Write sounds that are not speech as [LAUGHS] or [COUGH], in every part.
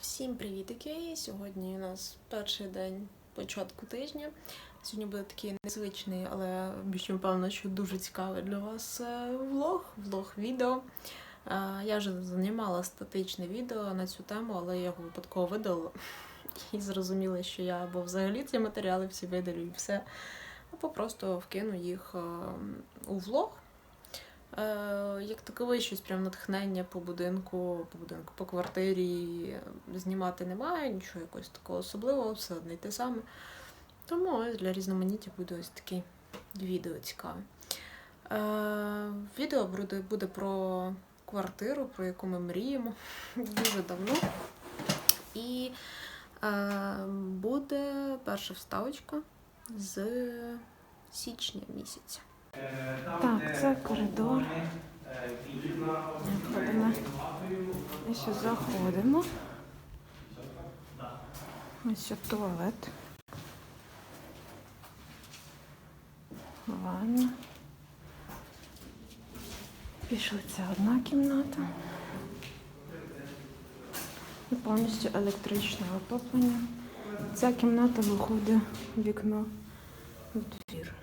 Всім привітики! Сьогодні у нас перший день початку тижня. Сьогодні буде такий незвичний, але більш напевно, що дуже цікавий для вас е, влог, влог відео. Е, Я вже знімала статичне відео на цю тему, але я його випадково видалила. І зрозуміла, що я або взагалі ці матеріали всі видалю і все, або просто вкину їх е, у влог. Е, Як такове, щось прям натхнення по будинку, по будинку, по квартирі знімати немає, нічого якогось такого особливого, все одне й те саме. Тому для різноманіття буде ось таке відео цікаве. Е, Відео буде, буде про квартиру, про яку ми мріємо [LAUGHS] дуже давно. І е, буде перша вставочка з січня місяця. Так, це коридор. Входимо. І ще заходимо. Ось ще туалет. Ванна. Пішли це одна кімната. Повністю електричне отоплення. Ця кімната виходить в вікно в двір.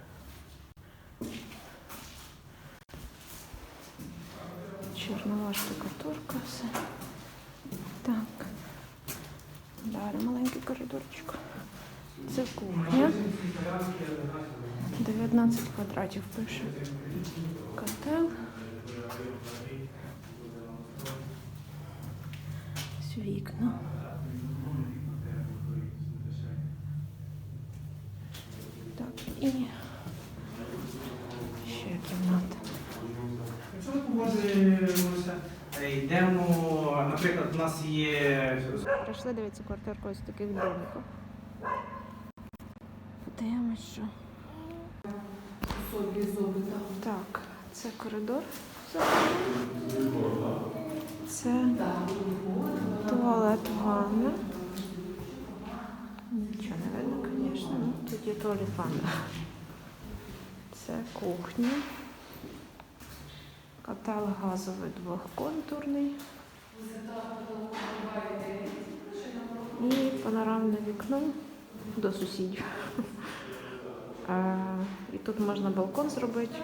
Чорнова штукатурка, все. Так. Далі коридорчик. Це кухня. 19 квадратів пише. Котел. Вікна. Так, і ще кімната. Якщо ми погоджуємося, е, йдемо, наприклад, у нас є Прийшли дивитися квартирку ось таких домиків. Подивимось, що. Так, це коридор. Це туалет, ванна. Нічого не видно, звісно. Ну, тут є туалет, ванна. Це кухня. Котел газовий двохконтурний. І панорамне вікно до сусідів. І тут можна балкон зробити,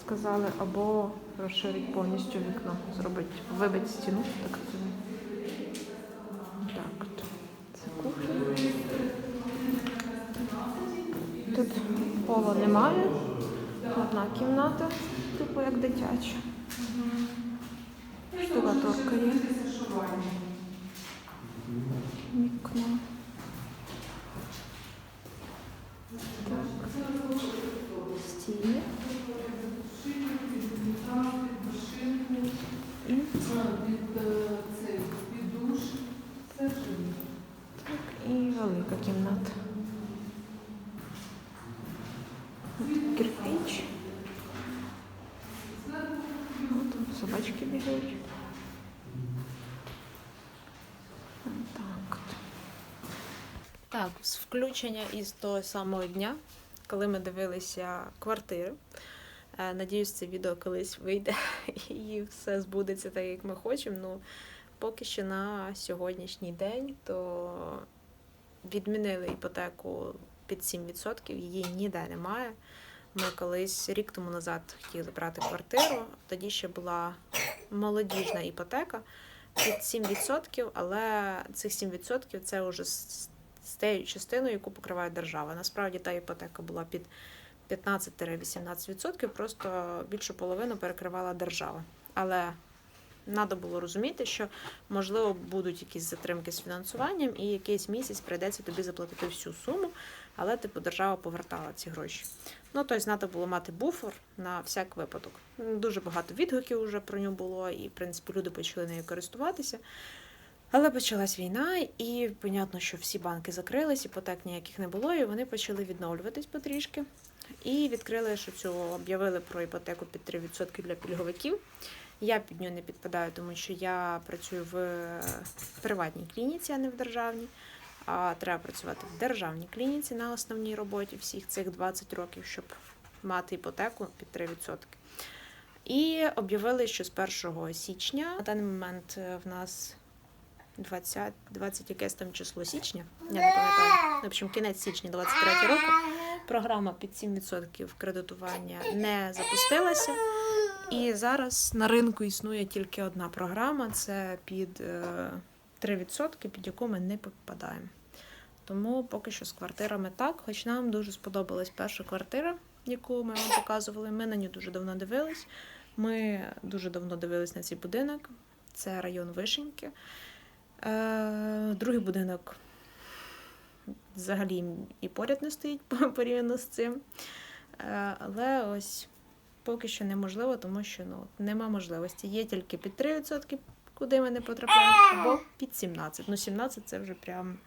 сказали, або розширити повністю вікно, зробити, вибити стіну, так розумію. Так, це кухня. Тут пола немає. Одна кімната, типу як дитяча. Штукатурка є. Вікно. Так. Стіни. І так, і велика кімната. От Кирпич. От там собачки бігають. Так. от. Так, з включення із того самого дня, коли ми дивилися квартири. Е, Надіюсь, це відео колись вийде [LAUGHS] і все збудеться так, як ми хочемо. Ну, поки що на сьогоднішній день то відмінили іпотеку під 7%, її ніде немає. Ми колись рік тому назад хотіли брати квартиру, тоді ще була молодіжна іпотека під 7%, але цих 7% це вже з тією частиною, яку покриває держава. Насправді та іпотека була під 15-18%, просто більшу половину перекривала держава. Але треба було розуміти, що можливо будуть якісь затримки з фінансуванням, і якийсь місяць прийдеться тобі заплатити всю суму, але типу держава повертала ці гроші. Ну тобто треба було мати буфер на всяк випадок. Дуже багато відгуків вже про нього було, і в принципі люди почали нею користуватися. Але почалась війна, і понятно, що всі банки закрились, іпотек ніяких не було, і вони почали відновлюватись потрішки. І відкрили, що цю об'явили про іпотеку під 3% для пільговиків. Я під нього не підпадаю, тому що я працюю в приватній клініці, а не в державній. А треба працювати в державній клініці на основній роботі всіх цих 20 років, щоб мати іпотеку під 3%. І об'явили, що з 1 січня на даний момент е, в нас 20, 20 якесь там число січня. Я не пам'ятаю. В общем, кінець січня 23 року. Програма під 7% кредитування не запустилася. І зараз на ринку існує тільки одна програма це під е, 3%, під яку ми не попадаємо. Тому поки що з квартирами так, хоч нам дуже сподобалась перша квартира, яку ми вам показували. Ми на ній дуже давно дивились. Ми дуже давно дивились на цей будинок. Це район Вишеньки. Е, другий будинок взагалі і поряд не стоїть [LAUGHS] порівняно з цим. Е, але ось поки що неможливо, тому що ну, нема можливості. Є тільки під 3%, куди ми не потрапляємо, або під 17%. Ну, 17% це вже прям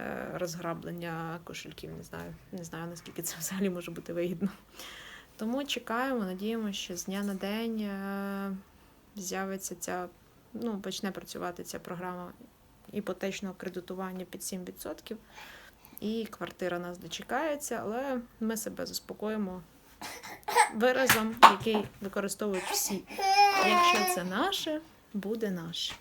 е, розграблення кошельків. Не знаю, не знаю, наскільки це взагалі може бути вигідно. Тому чекаємо, надіємося, що з дня на день з'явиться ця, ну, почне працювати ця програма іпотечного кредитування під 7%. І квартира нас дочекається, але ми себе заспокоїмо виразом, який використовують всі. Якщо це наше, буде наше.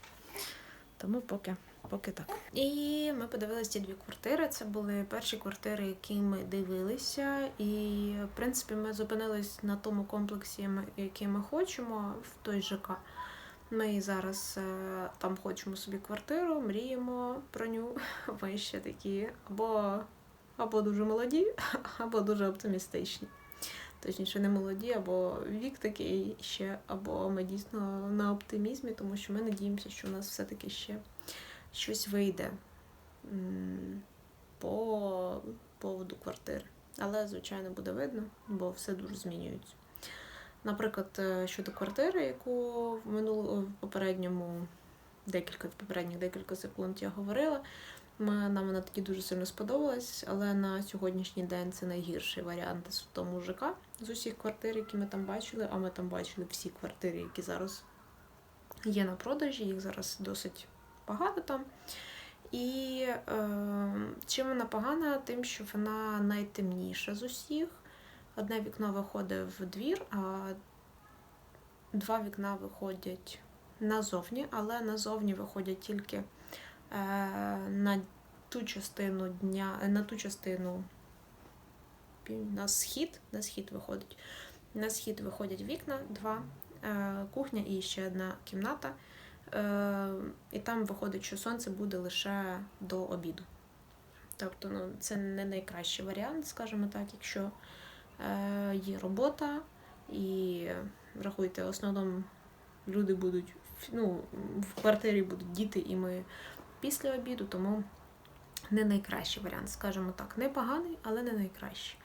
Тому поки, поки так. І ми подивилися ці дві квартири. Це були перші квартири, які ми дивилися. І, в принципі, ми зупинились на тому комплексі, який ми хочемо в той ЖК. Ми зараз е, там хочемо собі квартиру, мріємо про ню. [LAUGHS] Ми ще такі або, або дуже молоді, [LAUGHS] або дуже оптимістичні. Точніше, не молоді, або вік такий ще, або ми дійсно на оптимізмі, тому що ми надіємося, що у нас все-таки ще щось вийде по поводу квартири. Але, звичайно, буде видно, бо все дуже змінюється. Наприклад, е, щодо квартири, яку в минулому в попередньому декілька в попередніх декілька секунд я говорила. Нам вона тоді дуже сильно сподобалась, але на сьогоднішній день це найгірший варіант з тому ЖК з усіх квартир, які ми там бачили, а ми там бачили всі квартири, які зараз є на продажі, їх зараз досить багато там. І е, чим вона погана? Тим, що вона найтемніша з усіх. Одне вікно виходить в двір, а два вікна виходять назовні, але назовні виходять тільки е, на ту частину дня, на ту частину на схід, на схід виходить. На схід виходять вікна, два, е, кухня і ще одна кімната. Е, і там виходить, що сонце буде лише до обіду. Тобто, ну, це не найкращий варіант, скажімо так, якщо є робота, і рахуйте, в основному люди будуть ну, в квартирі будуть діти, і ми після обіду, тому не найкращий варіант, скажімо так, непоганий, але не найкращий.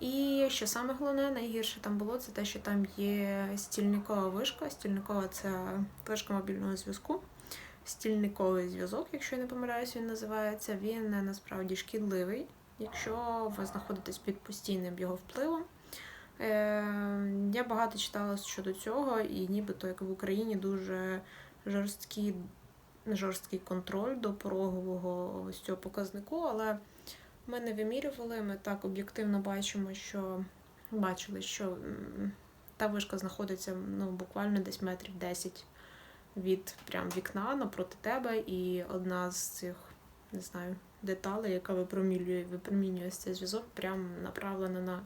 І що саме головне, найгірше там було, це те, що там є стільникова вишка. Стільникова це вишка мобільного зв'язку. Стільниковий зв'язок, якщо я не помиляюсь, він називається. Він е, насправді шкідливий, якщо ви знаходитесь під постійним його впливом. Е, я багато читала щодо цього, і нібито як в Україні дуже жорсткий, жорсткий контроль до порогового ось цього показнику, але ми не вимірювали, ми так об'єктивно бачимо, що бачили, що та вишка знаходиться ну, буквально десь метрів 10 від прям вікна напроти тебе, і одна з цих, не знаю, деталей, яка випромінює, випромінює цей зв'язок, прям направлена на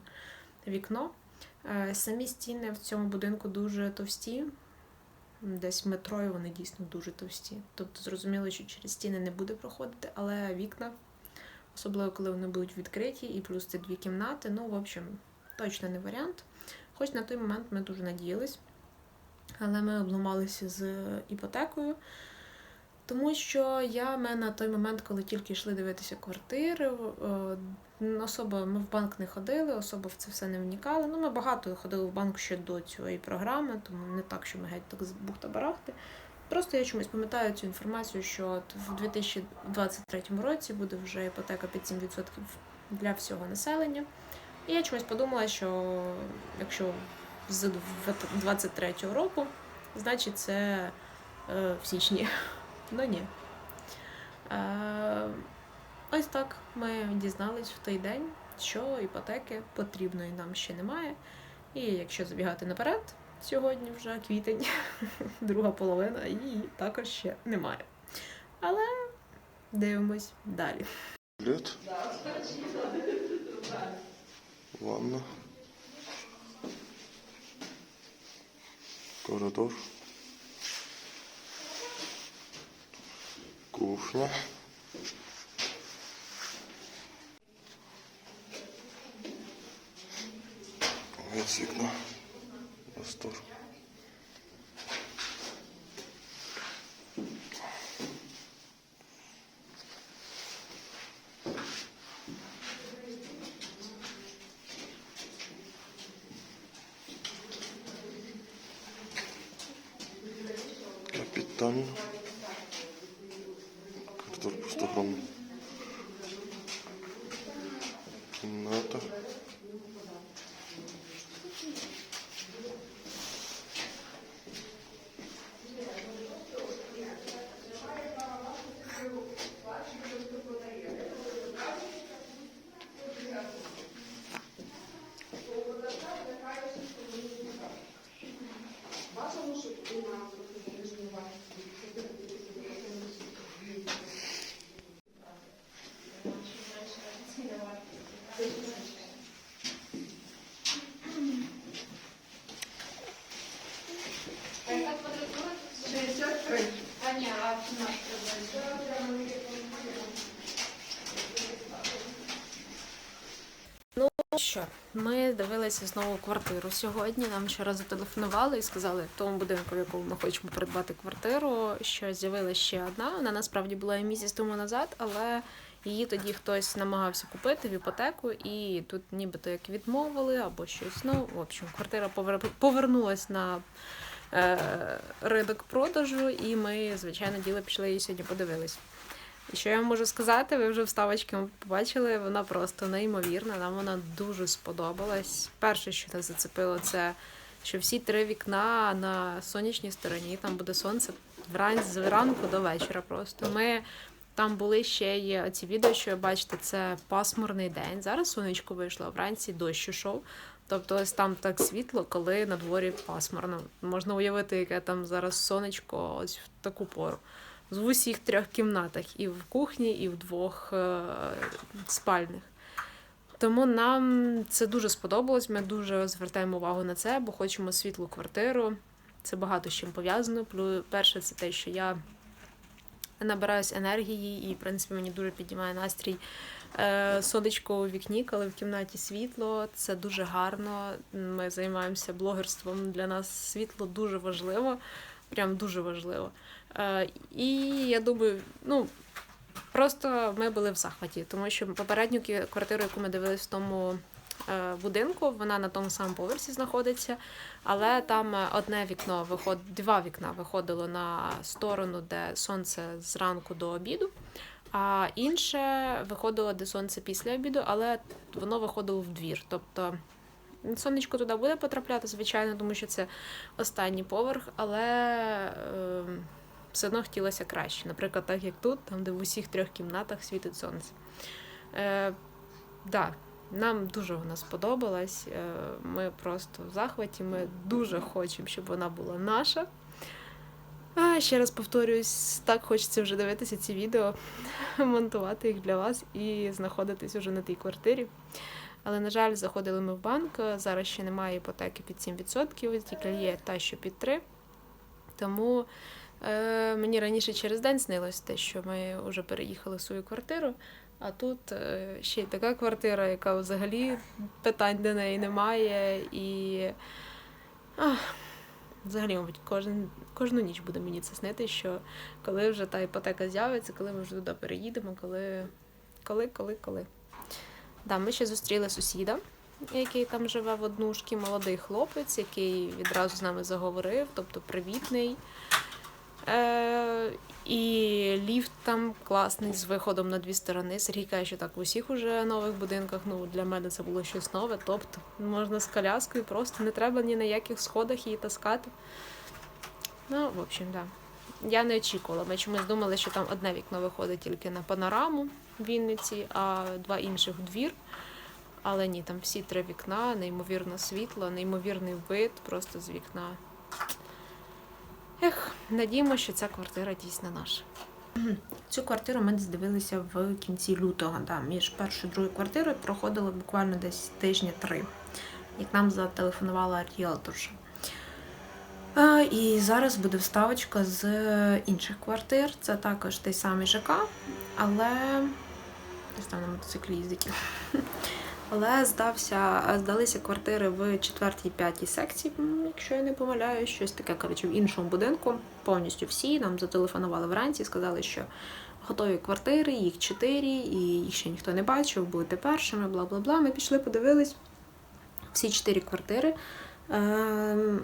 вікно. Е, Самі стіни в цьому будинку дуже товсті, десь метрою вони дійсно дуже товсті. Тобто зрозуміло, що через стіни не буде проходити, але вікна, особливо коли вони будуть відкриті, і плюс це дві кімнати. Ну, в общем, точно не варіант. Хоч на той момент ми дуже надіялись, але ми обламалися з іпотекою. Тому що я ми на той момент, коли тільки йшли дивитися квартири, е, особо ми в банк не ходили, особо в це все не вникали. Ну, ми багато ходили в банк ще до цієї програми, тому не так, що ми геть так з бухта-барахти. Просто я чомусь пам'ятаю цю інформацію, що от в 2023 році буде вже іпотека під 7% для всього населення. І я чомусь подумала, що якщо з 2023 року, значить це е, в січні. Ну ні. Е, ось так ми дізнались в той день, що іпотеки потрібної нам ще немає. І якщо забігати наперед, сьогодні вже квітень, [LAUGHS] друга половина, її також ще немає. Але дивимось далі. Туалет. Ванна. Коридор. Кухня. Вид з вікна. Простор. Капітально. Коридор пустогромний. Кімната. Ну що, ми дивилися знову квартиру сьогодні. Нам вчора зателефонували і сказали в тому будинку, в якому ми хочемо придбати квартиру, що з'явилася ще одна. Вона насправді була і місяць тому назад, але її тоді хтось намагався купити в іпотеку, і тут нібито як відмовили або щось. Ну, в общем, квартира повер... повернулась на. Ринок продажу, і ми, звичайно, діло пішли її сьогодні подивились. І що я вам можу сказати, ви вже вставочки побачили, вона просто неймовірна. Нам вона дуже сподобалась. Перше, що нас зацепило, це що всі три вікна на сонячній стороні, там буде сонце з ранку до вечора. Просто ми там були ще є ці відео, що ви бачите, це пасмурний день. Зараз сонечко вийшло, вранці дощ ішов. Тобто ось там так світло, коли на дворі пасмурно. Можна уявити, яке там зараз сонечко ось в таку пору в усіх трьох кімнатах, і в кухні, і в двох е, спальних. Тому нам це дуже сподобалось. Ми дуже звертаємо увагу на це, бо хочемо світлу квартиру. Це багато з чим пов'язано. Плюс перше, це те, що я набираюсь енергії, і, в принципі, мені дуже піднімає настрій сонечко у вікні, коли в кімнаті світло. Це дуже гарно. Ми займаємося блогерством. Для нас світло дуже важливо, прям дуже важливо. Е, І я думаю, ну просто ми були в захваті, тому що попередню квартиру, яку ми дивились в тому е, будинку, вона на тому самому поверсі знаходиться, але там е, одне вікно виход, два вікна виходило на сторону, де сонце зранку до обіду. А інше виходило, де сонце після обіду, але воно виходило в двір. Тобто сонечко туди буде потрапляти, звичайно, тому що це останній поверх, але е, все одно хотілося краще. Наприклад, так як тут, там, де в усіх трьох кімнатах світить сонце. Е, да, нам дуже вона сподобалась. Е, ми просто в захваті. Ми дуже хочемо, щоб вона була наша. А, ще раз повторюсь, так хочеться вже дивитися ці відео, [LAUGHS] монтувати їх для вас і знаходитись уже на тій квартирі. Але, на жаль, заходили ми в банк. Зараз ще немає іпотеки під 7%, тільки є та, що під 3%. Тому е, мені раніше через день снилось те, що ми вже переїхали в свою квартиру. А тут е, ще й така квартира, яка взагалі питань до неї немає. І ах, взагалі, мабуть, кожен, кожну ніч буде мені це снити, що коли вже та іпотека з'явиться, коли ми вже туди переїдемо, коли, коли, коли, коли. Да, ми ще зустріли сусіда, який там живе в однушці, молодий хлопець, який відразу з нами заговорив, тобто привітний. Е, і ліфт там класний з виходом на дві сторони. Сергій каже, що так в усіх уже нових будинках. Ну для мене це було щось нове. Тобто можна з коляскою, просто не треба ні на яких сходах її таскати. Ну, в общем, да. Я не очікувала. Ми чомусь думали, що там одне вікно виходить тільки на панораму в Вінниці, а два інших в двір. Але ні, там всі три вікна, неймовірно світло, неймовірний вид просто з вікна. Ех, надіємо, що ця квартира дійсно наша. Цю квартиру ми здивилися в кінці лютого. Да. Між першою і другою квартирою проходило буквально десь тижні три, як нам зателефонувала ріелторша. І зараз буде вставочка з інших квартир. Це також той самий ЖК, але там на мотоциклі їздить. Але здався, здалися квартири в четвертій п'ятій секції, якщо я не помиляюсь, щось таке, коротше, в іншому будинку. Повністю всі нам зателефонували вранці, сказали, що готові квартири, їх чотири, і їх ще ніхто не бачив, будете першими, бла бла бла. Ми пішли, подивились всі чотири квартири. Ем,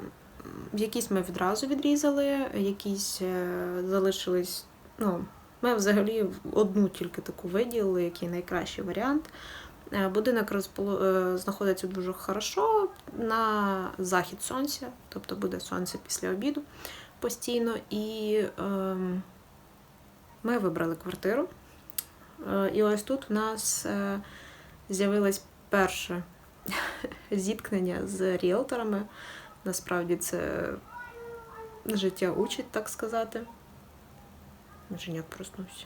Якісь ми відразу відрізали, якісь е, залишились. Ну, ми взагалі одну тільки таку виділили, який найкращий варіант. Е, Будинок розполо... е, знаходиться дуже хорошо на захід сонця, тобто буде сонце після обіду постійно. І ем, ми вибрали квартиру. Е, І ось тут у нас е, з'явилось перше [LAUGHS] зіткнення з ріелторами. Насправді це життя учить, так сказати. Женяк проснувся.